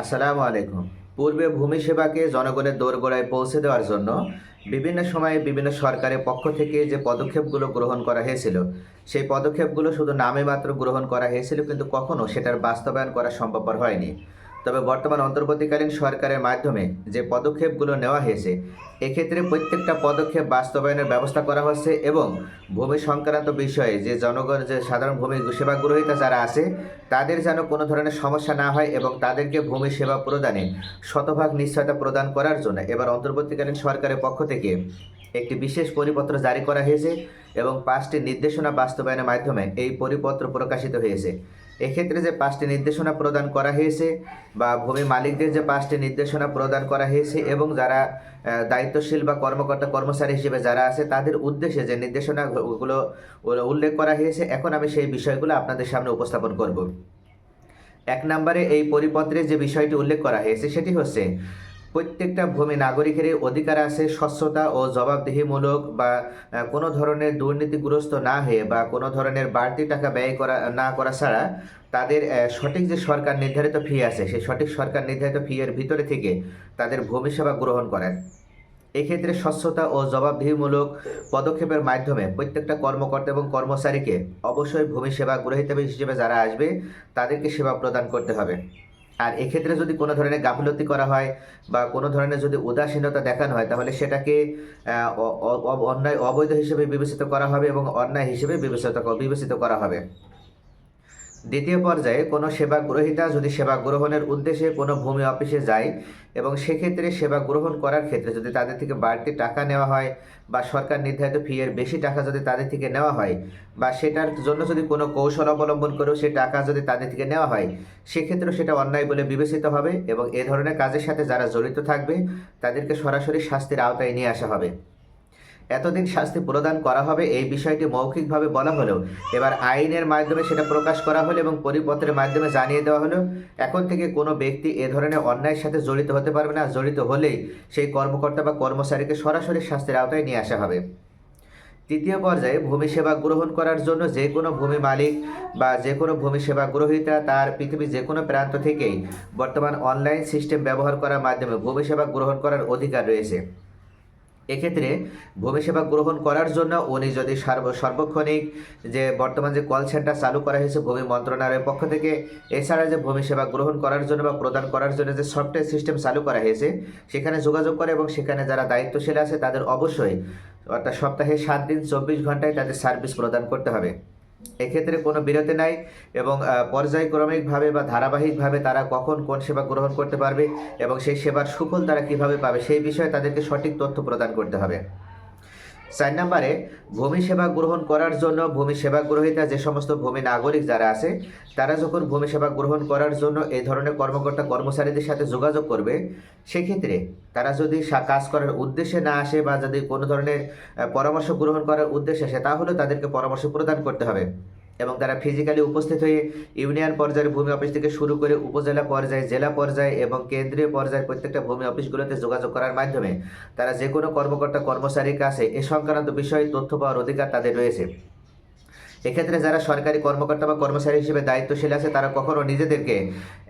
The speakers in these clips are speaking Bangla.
আসসালামু আলাইকুম। পূর্বে ভূমি সেবাকে জনগণের দোরগোড়ায় পৌঁছে দেওয়ার জন্য বিভিন্ন সময়ে বিভিন্ন সরকারের পক্ষ থেকে যে পদক্ষেপগুলো গ্রহণ করা হয়েছিল, সেই পদক্ষেপগুলো শুধু নামে মাত্র গ্রহণ করা হয়েছিল, কিন্তু কখনো সেটার বাস্তবায়ন করা সম্ভবপর হয়নি। তবে বর্তমান অন্তর্বর্তীকালীন সরকারের মাধ্যমে যে পদক্ষেপগুলো নেওয়া হয়েছে, এক্ষেত্রে প্রত্যেকটা পদক্ষেপ বাস্তবায়নের ব্যবস্থা করা হচ্ছে এবং ভূমি সংক্রান্ত বিষয়ে যে জনগণ যে সাধারণ ভূমি সেবা গ্রহীতা যারা আছে, তাদের যেন কোনো ধরনের সমস্যা না হয় এবং তাদেরকে ভূমি সেবা প্রদানে শতভাগ নিশ্চয়তা প্রদান করার জন্য এবার অন্তর্বর্তীকালীন সরকারের পক্ষ থেকে একটি বিশেষ পরিপত্র জারি করা হয়েছে এবং পাঁচটি নির্দেশনা বাস্তবায়নের মাধ্যমে এই পরিপত্র প্রকাশিত হয়েছে। এক্ষেত্রে যে পাঁচটি নির্দেশনা প্রদান করা হয়েছে বা ভূমি মালিকদের যে পাঁচটি নির্দেশনা প্রদান করা হয়েছে এবং যারা দায়িত্বশীল বা কর্মকর্তা, কর্মচারী হিসেবে যারা আছে, তাদের উদ্দেশ্যে যে নির্দেশনাগুলো উল্লেখ করা হয়েছে, এখন আমি সেই বিষয়গুলো আপনাদের সামনে উপস্থাপন করব। এক নম্বরে এই পরিপত্রে যে বিষয়টি উল্লেখ করা হয়েছে, সেটি হচ্ছে প্রত্যেকটা ভূমি নাগরিকেরই অধিকার আছে, স্বচ্ছতা ও জবাবদিহিমূলক বা কোনো ধরনের দুর্নীতিগ্রস্ত না হয়ে বা কোনো ধরনের বাড়তি টাকা ব্যয় করা, না করা ছাড়া তাদের সঠিক যে সরকার নির্ধারিত ফি আছে, সেই সঠিক সরকার নির্ধারিত ফি এর ভিতরে থেকে তাদের ভূমি সেবা গ্রহণ করেন। এক্ষেত্রে স্বচ্ছতা ও জবাবদিহিমূলক পদক্ষেপের মাধ্যমে প্রত্যেকটা কর্মকর্তা এবং কর্মচারীকে অবশ্যই ভূমি সেবা গ্রহীতা হিসেবে যারা আসবে, তাদেরকে সেবা প্রদান করতে হবে। আর এক্ষেত্রে যদি কোনো ধরনের গাফিলতি করা হয় বা কোনো ধরনের যদি উদাসীনতা দেখানো হয়, তাহলে সেটাকে অন্যায়, অবৈধ হিসেবে বিবেচিত করা হবে এবং অন্যায় হিসেবে বিবেচিত বিবেচিত করা হবে। দ্বিতীয় পর্যায়ে কোনো সেবা গ্রহীতা যদি সেবা গ্রহণের উদ্দেশ্যে কোনো ভূমি অফিসে যায় এবং সেক্ষেত্রে সেবা গ্রহণ করার ক্ষেত্রে যদি তাদের থেকে বাড়তি টাকা নেওয়া হয় বা সরকার নির্ধারিত ফি এর বেশি টাকা যদি তাদের থেকে নেওয়া হয় বা সেটার জন্য যদি কোনো কৌশল অবলম্বন করেও সে টাকা যদি তাদের থেকে নেওয়া হয়, সেক্ষেত্রেও সেটা অন্যায় বলে বিবেচিত হবে এবং এ ধরনের কাজের সাথে যারা জড়িত থাকবে, তাদেরকে সরাসরি শাস্তির আওতায় নিয়ে আসা হবে। এতদিন শাস্তি প্রদান করা হবে এই বিষয়টি মৌখিকভাবে বলা হলেও এবার আইনের মাধ্যমে সেটা প্রকাশ করা হলো এবং পরিপত্রের মাধ্যমে জানিয়ে দেওয়া হলো। এখন থেকে কোনো ব্যক্তি এ ধরনের অন্যায়ের সাথে জড়িত হতে পারবে না। জড়িত হলেই সেই কর্মকর্তা বা কর্মচারীকে সরাসরি শাস্তির আওতায় নিয়ে আসা হবে। তৃতীয় পর্যায়ে ভূমি সেবা গ্রহণ করার জন্য যে কোনো ভূমি মালিক বা যে কোনো ভূমি সেবা গ্রহীতা তার পৃথিবীর যে কোনো প্রান্ত থেকেই বর্তমান অনলাইন সিস্টেম ব্যবহার করার মাধ্যমে ভূমি সেবা গ্রহণ করার অধিকার রয়েছে। এক্ষেত্রে ভূমি সেবা গ্রহণ করার জন্য উনি যদি সার্ব- সার্বক্ষণিক যে বর্তমান যে কল সেন্টার চালু করা হয়েছে ভূমি মন্ত্রণালয়ের পক্ষ থেকে, এছাড়া যে ভূমি সেবা গ্রহণ করার জন্য বা প্রদান করার জন্য যে সফটওয়্যার সিস্টেম চালু করা হয়েছে, সেখানে যোগাযোগ করে এবং সেখানে যারা দায়িত্বশীল আছে তাদের অবশ্যই অর্থাৎ সপ্তাহে সাত দিন, চব্বিশ ঘন্টায় তাদের সার্ভিস প্রদান করতে হবে। এক্ষেত্রে কোনো বিরতি নাই এবং পর্যায়ক্রমিকভাবে বা ধারাবাহিকভাবে তারা কখন কোন সেবা গ্রহণ করতে পারবে এবং সেই সেবার সুফল তারা কীভাবে পাবে সেই বিষয়ে তাদেরকে সঠিক তথ্য প্রদান করতে হবে। চার নম্বরে, ভূমি সেবা গ্রহণ করার জন্য ভূমি সেবা গ্রহীতা যে সমস্ত ভূমি নাগরিক যারা আছে, তারা যখন ভূমি সেবা গ্রহণ করার জন্য এই ধরনের কর্মকর্তা কর্মচারীদের সাথে যোগাযোগ করবে, সেক্ষেত্রে তারা যদি কাজ করার উদ্দেশ্যে না আসে বা যদি কোনো ধরনের পরামর্শ গ্রহণ করার উদ্দেশ্যে আসে, তাহলে তাদেরকে পরামর্শ প্রদান করতে হবে। এবং তারা ফিজিক্যালি উপস্থিত হয়ে ইউনিয়ন পর্যায়ের ভূমি অফিস থেকে শুরু করে উপজেলা পর্যায়ে, জেলা পর্যায়ে এবং কেন্দ্রীয় পর্যায়ের প্রত্যেকটা ভূমি অফিসগুলোতে যোগাযোগ করার মাধ্যমে তারা যে কোনো কর্মকর্তা কর্মচারীর কাছে এ সংক্রান্ত বিষয়ে তথ্য পাওয়ার অধিকার তাদের রয়েছে। এক্ষেত্রে যারা সরকারি কর্মকর্তা বা কর্মচারী হিসেবে দায়িত্বশীল আছে, তারা কখনো নিজেদেরকে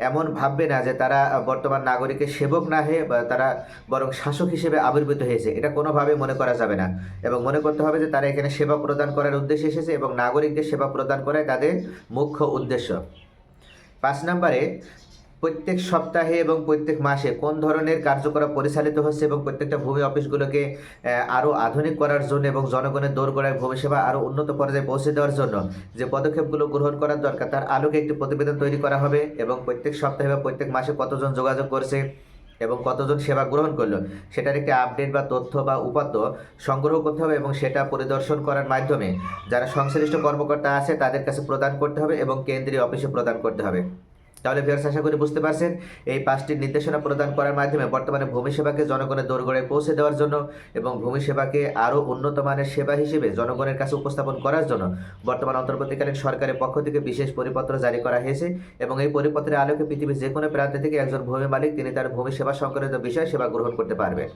এমন ভাববে না যে তারা বর্তমান নাগরিকের সেবক না হয়ে বা তারা বরং শাসক হিসেবে আবির্ভূত হয়েছে। এটা কোনোভাবে মনে করা যাবে না। এবং মনে করতে হবে যে তারা এখানে সেবা প্রদান করার উদ্দেশ্যে এসেছে এবং নাগরিকদের সেবা প্রদান করাই তাদের মুখ্য উদ্দেশ্য। পাঁচ নম্বরে প্রত্যেক সপ্তাহে এবং প্রত্যেক মাসে কোন ধরনের কার্যকলাপ পরিচালিত হচ্ছে এবং প্রত্যেকটা ভূমি অফিসগুলোকে আরও আধুনিক করার জন্য এবং জনগণের দোরগোড়ায় ভূমি সেবা আরও উন্নত পর্যায়ে পৌঁছে দেওয়ার জন্য যে পদক্ষেপগুলো গ্রহণ করার দরকার, তার আলোকে একটি প্রতিবেদন তৈরি করা হবে এবং প্রত্যেক সপ্তাহে বা প্রত্যেক মাসে কতজন যোগাযোগ করছে এবং কতজন সেবা গ্রহণ করল, সেটার একটি আপডেট বা তথ্য বা উপাত্ত সংগ্রহ করতে হবে এবং সেটা পরিদর্শন করার মাধ্যমে যারা সংশ্লিষ্ট কর্মকর্তা আছে তাদের কাছে প্রদান করতে হবে এবং কেন্দ্রীয় অফিসে প্রদান করতে হবে। তাহলে ভিউয়ার্স আশা করি বুঝতে পারছেন, এই পাঁচটি নির্দেশনা প্রদান করার মাধ্যমে বর্তমানে ভূমি সেবাকে জনগণের দোরগোড়ায় পৌঁছে দেওয়ার জন্য এবং ভূমি সেবাকে আরও উন্নত মানের সেবা হিসেবে জনগণের কাছে উপস্থাপন করার জন্য বর্তমান অন্তর্বর্তীকালীন সরকারের পক্ষ থেকে বিশেষ পরিপত্র জারি করা হয়েছে এবং এই পরিপত্রের আলোকে পৃথিবীর যে কোনো প্রান্ত থেকে একজন ভূমি মালিক তিনি তার ভূমি সেবা সংক্রান্ত বিষয়ে সেবা গ্রহণ করতে পারবেন।